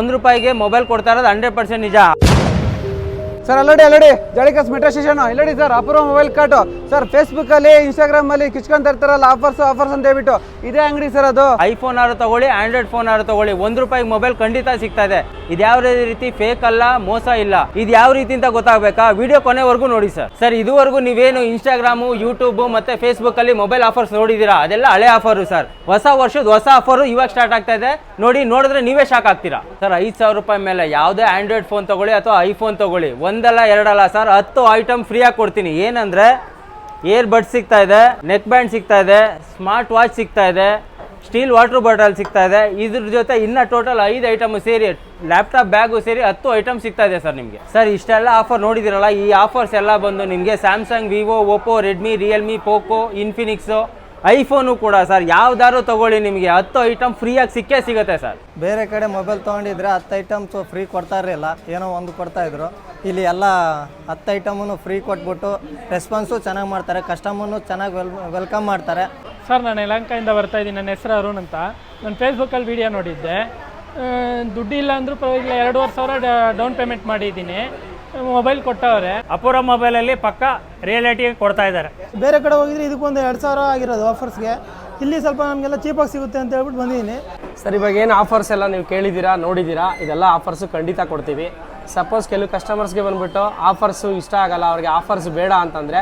ಒಂದು ರೂಪಾಯಿಗೆ ಮೊಬೈಲ್ ಕೊಡ್ತಾ ಇರೋದು ಹಂಡ್ರೆಡ್ ಪರ್ಸೆಂಟ್ ನಿಜ. ಸರ್ ಅಲ್ಲಡಿ ಅಲ್ಲಡಿ ಜಳಿಕಸ್ metro station ಇಲ್ಲಡಿ sir Apoorva mobile cart sir ಫೇಸ್ಬುಕ್ಕಲ್ಲಿ ಇನ್ಸ್ಟಾಗ್ರಾಮಲ್ಲಿ ಕಿಚ್ಕೊಂತ ಇರ್ತಾರಲ್ಲ ಆಫರ್ಸ್ ಆಫರ್ಸ್ ಅಂತ ಹೇಳ್ಬಿಟ್ಟು. ಇದೇ ಅಂಗಡಿ ಸರ್ ಅದು. ಐಫೋನ್ ಆರು ತಗೊಳ್ಳಿ ಆಂಡ್ರಾಯ್ಡ್ ಫೋನ್ ಆರು ತಗೊಳ್ಳಿ, ಒಂದ್ ರೂಪಾಯಿ ಮೊಬೈಲ್ ಖಂಡಿತ ಸಿಗ್ತಾ ಇದೆ. ಇದು ಯಾವ ರೀತಿ ಫೇಕ್ ಅಲ್ಲ, ಮೋಸ ಇಲ್ಲ. ಇದು ಯಾವ ರೀತಿ ಅಂತ ಗೊತ್ತಾಗಬೇಕಾ? ವಿಡಿಯೋ ಕೊನೆವರೆಗೂ ನೋಡಿ ಸರ್ ಸರ್ ಇದುವರೆಗೂ ನೀವೇನು ಇನ್ಸ್ಟಾಗ್ರಾಮು ಯೂಟ್ಯೂಬ್ ಮತ್ತೆ ಫೇಸ್ಬುಕ್ ಅಲ್ಲಿ ಮೊಬೈಲ್ ಆಫರ್ಸ್ ನೋಡಿದೀರಾ ಅದೆಲ್ಲ ಹಳೆ ಆಫರ್ ಸರ್ ಹೊಸ ವರ್ಷದ ಹೊಸ ಆಫರ್ ಇವಾಗ ಸ್ಟಾರ್ಟ್ ಆಗ್ತಾ ಇದೆ. ನೋಡಿ, ನೋಡಿದ್ರೆ ನೀವೇ ಶಾಕ್ ಆಗ್ತೀರಾ? ಸರ್ ಐದು ಸಾವಿರ ರೂಪಾಯಿ ಮೇಲೆ ಯಾವುದೇ ಆಂಡ್ರಾಯ್ಡ್ ಫೋನ್ ತಗೊಳ್ಳಿ ಅಥವಾ ಐಫೋನ್ ತಗೊಳ್ಳಿ. ಒಂದಲ್ಲ ಎರಡಲ್ಲ ಸರ್, ಹತ್ತು ಐಟಮ್ ಫ್ರೀಯಾಗಿ ಕೊಡ್ತೀನಿ. ಏನಂದ್ರೆ, ಏರ್ ಬಡ್ ಸಿಗ್ತಾ ಇದೆ ನೆಕ್ ಬ್ಯಾಂಡ್ ಸಿಗ್ತಾ ಇದೆ ಸ್ಮಾರ್ಟ್ ವಾಚ್ ಸಿಗ್ತಾ ಇದೆ ಸ್ಟೀಲ್ ವಾಟರ್ ಬಾಟಲ್ ಸಿಗ್ತಾ ಇದೆ. ಇದ್ರ ಜೊತೆ ಇನ್ನ ಟೋಟಲ್ ಐದು ಐಟಮ್ ಸೇರಿ ಲ್ಯಾಪ್ಟಾಪ್ ಬ್ಯಾಗು ಸೇರಿ ಹತ್ತು ಐಟಮ್ ಸಿಗ್ತಾ ಇದೆ ಸರ್ ನಿಮಗೆ. ಸರ್, ಇಷ್ಟೆಲ್ಲ ಆಫರ್ ನೋಡಿದಿರಲ್ಲ, ಈ ಆಫರ್ಸ್ ಎಲ್ಲ ಬಂದು ನಿಮಗೆ Samsung Vivo Oppo Redmi Realme Poco Infinix iPhone ಕೂಡ ಸರ್ ಯಾವ್ದಾದ್ರು ತಗೊಳ್ಳಿ ನಿಮಗೆ. ಹತ್ತು ಐಟಮ್ ಫ್ರೀಯಾಗಿ ಸಿಕ್ಕೇ ಸಿಗುತ್ತೆ ಸರ್. ಬೇರೆ ಕಡೆ ಮೊಬೈಲ್ ತೊಗೊಂಡಿದ್ರೆ ಹತ್ತು ಐಟಮ್ಸು ಫ್ರೀ ಕೊಡ್ತಾ ಇರಲಿಲ್ಲ ಏನೋ ಒಂದು ಕೊಡ್ತಾ ಇದ್ರು. ಇಲ್ಲಿ ಎಲ್ಲ ಹತ್ತು ಐಟಮನ್ನು ಫ್ರೀ ಕೊಟ್ಬಿಟ್ಟು ರೆಸ್ಪಾನ್ಸು ಚೆನ್ನಾಗಿ ಮಾಡ್ತಾರೆ. ಕಸ್ಟಮರ್ನು ಚೆನ್ನಾಗಿ ವೆಲ್ ವೆಲ್ಕಮ್ ಮಾಡ್ತಾರೆ. ಸರ್ ನಾನು ಯಲಂಕಾಯಿಂದ ಬರ್ತಾ ಇದ್ದೀನಿ. ನನ್ನ ಹೆಸರು ಅರುಣ್ ಅಂತ. ನಾನು ಫೇಸ್ಬುಕ್ಕಲ್ಲಿ ವಿಡಿಯೋ ನೋಡಿದ್ದೆ. ದುಡ್ಡಿಲ್ಲ ಇಲ್ಲ ಅಂದರೂ ಪರವಾಗಿಲ್ಲ. ಎರಡೂವರೆ ಸಾವಿರ ಡೌನ್ ಪೇಮೆಂಟ್ ಮಾಡಿದ್ದೀನಿ. ಮೊಬೈಲ್ ಕೊಟ್ಟವ್ರೆ ಮೊಬೈಲ್ ಅಲ್ಲಿ ಪಕ್ಕ ರಿಯಾಲಿಟಿ ಕೊಡ್ತಾ ಇದ್ದಾರೆ. ಬೇರೆ ಕಡೆ ಹೋಗಿದ್ರೆ ಇದಕ್ಕೊಂದು ಎರಡು ಸಾವಿರ ಆಗಿರೋದು ಆಫರ್ಸ್ಗೆ ಇಲ್ಲಿ ಸ್ವಲ್ಪ ನಮಗೆಲ್ಲ ಚೀಪಾಗಿ ಸಿಗುತ್ತೆ ಅಂತ ಹೇಳ್ಬಿಟ್ಟು ಬಂದಿದ್ದೀನಿ. ಸರ್ ಇವಾಗ ಏನು ಆಫರ್ಸ್ ಎಲ್ಲ ನೀವು ಕೇಳಿದ್ದೀರಾ ನೋಡಿದ್ದೀರಾ? ಇದೆಲ್ಲ ಆಫರ್ಸು ಖಂಡಿತ ಕೊಡ್ತೀವಿ. ಸಪೋಸ್ ಕೆಲವು ಕಸ್ಟಮರ್ಸ್ಗೆ ಬಂದುಬಿಟ್ಟು ಆಫರ್ಸು ಇಷ್ಟ ಆಗಲ್ಲ ಅವ್ರಿಗೆ ಆಫರ್ಸ್ ಬೇಡ ಅಂತಂದರೆ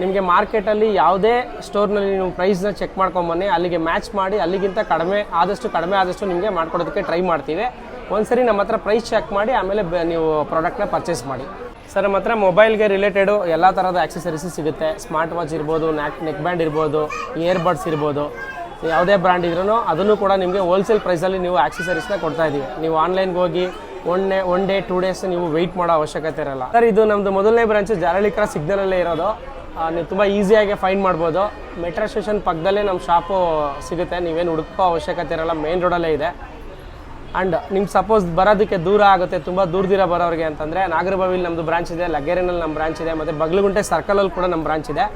ನಿಮಗೆ ಮಾರ್ಕೆಟಲ್ಲಿ ಯಾವುದೇ ಸ್ಟೋರ್ನಲ್ಲಿ ನೀವು ಪ್ರೈಸ್ನ ಚೆಕ್ ಮಾಡ್ಕೊಂಬನ್ನಿ ಅಲ್ಲಿಗೆ ಮ್ಯಾಚ್ ಮಾಡಿ ಅಲ್ಲಿಗಿಂತ ಕಡಿಮೆ ಆದಷ್ಟು ಕಡಿಮೆ ಆದಷ್ಟು ನಿಮಗೆ ಮಾಡ್ಕೊಡೋದಕ್ಕೆ ಟ್ರೈ ಮಾಡ್ತೀವಿ. ಒಂದ್ಸರಿ ನಮ್ಮ ಹತ್ರ ಪ್ರೈಸ್ ಚೆಕ್ ಮಾಡಿ, ಆಮೇಲೆ ನೀವು ಪ್ರಾಡಕ್ಟ್ನ ಪರ್ಚೇಸ್ ಮಾಡಿ. ಸರ್ ನಮ್ಮ ಹತ್ರ ಮೊಬೈಲ್ಗೆ ರಿಲೇಟೆಡು ಎಲ್ಲ ಥರದ ಆಕ್ಸೆಸರೀಸ್ ಸಿಗುತ್ತೆ. ಸ್ಮಾರ್ಟ್ ವಾಚ್ ಇರ್ಬೋದು ನ್ಯಾಕ್ ನೆಕ್ ಬ್ಯಾಂಡ್ ಇರ್ಬೋದು ಇಯರ್ಬಡ್ಸ್ ಇರ್ಬೋದು. ಯಾವುದೇ ಬ್ರ್ಯಾಂಡ್ ಇದ್ರೂ ಅದನ್ನು ಕೂಡ ನಿಮಗೆ ಹೋಲ್ಸೇಲ್ ಪ್ರೈಸಲ್ಲಿ ನೀವು ಆಕ್ಸೆಸರೀಸ್ನ ಕೊಡ್ತಾ ಇದ್ದೀವಿ ನೀವು ಆನ್ಲೈನ್ಗೆ ಹೋಗಿ one day one day two days ನೀವು ವೆಯ್ಟ್ ಮಾಡೋ ಅವಶ್ಯಕತೆ ಇರಲ್ಲ. ಸರ್ ಇದು ನಮ್ಮದು ಮೊದಲನೇ ಬ್ರಾಂಚ್ ಜಾರಳಿಕರ ಸಿಗ್ನಲಲ್ಲೇ ಇರೋದು. ನೀವು ತುಂಬ ಈಸಿಯಾಗಿ ಫೈಂಡ್ ಮಾಡ್ಬೋದು. ಮೆಟ್ರೋ ಸ್ಟೇಷನ್ ಪಕ್ಕದಲ್ಲೇ ನಮ್ಮ ಶಾಪು ಸಿಗುತ್ತೆ. ನೀವೇನು ಹುಡುಕೋ ಅವಶ್ಯಕತೆ ಇರಲ್ಲ ಮೇನ್ ರೋಡಲ್ಲೇ ಇದೆ. ಆ್ಯಂಡ್ ನಿಮ್ಗೆ ಸಪೋಸ್ ಬರೋದಕ್ಕೆ ದೂರ ಆಗುತ್ತೆ, ತುಂಬ ದೂರದಿರ ಬರೋರಿಗೆ ಅಂತಂದರೆ, ನಾಗರಬಾವಿಲಿ ನಮ್ಮದು ಬ್ರಾಂಚ್ ಇದೆ, ಲಗ್ಗೆರೆನಲ್ಲಿ ನಮ್ಮ ಬ್ರಾಂಚ್ ಇದೆ, ಮತ್ತು ಬಗ್ಲಗುಂಟೆ ಸರ್ಕಲಲ್ಲಿ ಕೂಡ ನಮ್ಮ ಬ್ರಾಂಚ್ ಇದೆ.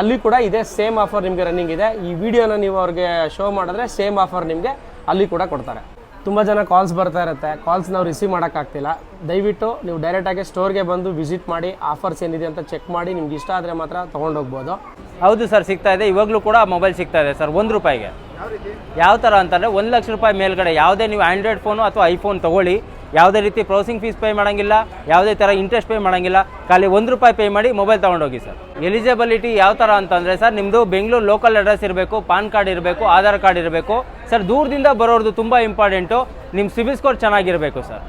ಅಲ್ಲಿ ಕೂಡ ಇದೇ ಸೇಮ್ ಆಫರ್ ನಿಮಗೆ ರನ್ನಿಂಗ್ ಇದೆ. ಈ ವಿಡಿಯೋನ ನೀವು ಅವ್ರಿಗೆ ಶೋ ಮಾಡಿದ್ರೆ ಸೇಮ್ ಆಫರ್ ನಿಮಗೆ ಅಲ್ಲಿ ಕೂಡ ಕೊಡ್ತಾರೆ. ತುಂಬ ಜನ ಕಾಲ್ಸ್ ಬರ್ತಾ ಇರುತ್ತೆ. ಕಾಲ್ಸ್ ನಾವು ರಿಸೀವ್ ಮಾಡೋಕ್ಕಾಗ್ತಿಲ್ಲ ದಯವಿಟ್ಟು ನೀವು ಡೈರೆಕ್ಟಾಗಿ ಸ್ಟೋರ್ಗೆ ಬಂದು ವಿಸಿಟ್ ಮಾಡಿ ಆಫರ್ಸ್ ಏನಿದೆ ಅಂತ ಚೆಕ್ ಮಾಡಿ, ನಿಮ್ಗೆ ಇಷ್ಟ ಆದರೆ ಮಾತ್ರ ತೊಗೊಂಡೋಗ್ಬೋದು ಹೌದು ಸರ್, ಸಿಗ್ತಾ ಇದೆ. ಇವಾಗಲೂ ಕೂಡ ಮೊಬೈಲ್ ಸಿಗ್ತಾ ಇದೆ ಸರ್, ಒಂದು ರೂಪಾಯಿಗೆ. ಯಾವ ಥರ ಅಂತಂದರೆ ಒಂದು ಲಕ್ಷ ರೂಪಾಯಿ ಮೇಲ್ಗಡೆ ಯಾವುದೇ ನೀವು ಆ್ಯಂಡ್ರಾಯ್ಡ್ ಫೋನು ಅಥವಾ ಐಫೋನ್ ತೊಗೊಳ್ಳಿ, ಯಾವುದೇ ರೀತಿ ಪ್ರೌಸಿಂಗ್ ಫೀಸ್ ಪೇ ಮಾಡೋಂಗಿಲ್ಲ, ಯಾವುದೇ ಥರ ಇಂಟ್ರೆಸ್ಟ್ ಪೇ ಮಾಡೋಂಗಿಲ್ಲ, ಖಾಲಿ ಒಂದು ರೂಪಾಯಿ ಪೇ ಮಾಡಿ ಮೊಬೈಲ್ ತೊಗೊಂಡೋಗಿ ಸರ್. ಎಲಿಜಿಬಿಲಿಟಿ ಯಾವ ಥರ ಅಂತಂದರೆ ಸರ್ ನಿಮ್ಮದು ಬೆಂಗಳೂರು ಲೋಕಲ್ ಅಡ್ರೆಸ್ ಇರಬೇಕು, ಪಾನ್ ಕಾರ್ಡ್ ಇರಬೇಕು, ಆಧಾರ್ ಕಾರ್ಡ್ ಇರಬೇಕು. ಸರ್, ದೂರದಿಂದ ಬರೋರ್ದು ತುಂಬ ಇಂಪಾರ್ಟೆಂಟು ನಿಮ್ಮ ಸಿಬಿಲ್ ಸ್ಕೋರ್ ಚೆನ್ನಾಗಿರಬೇಕು ಸರ್.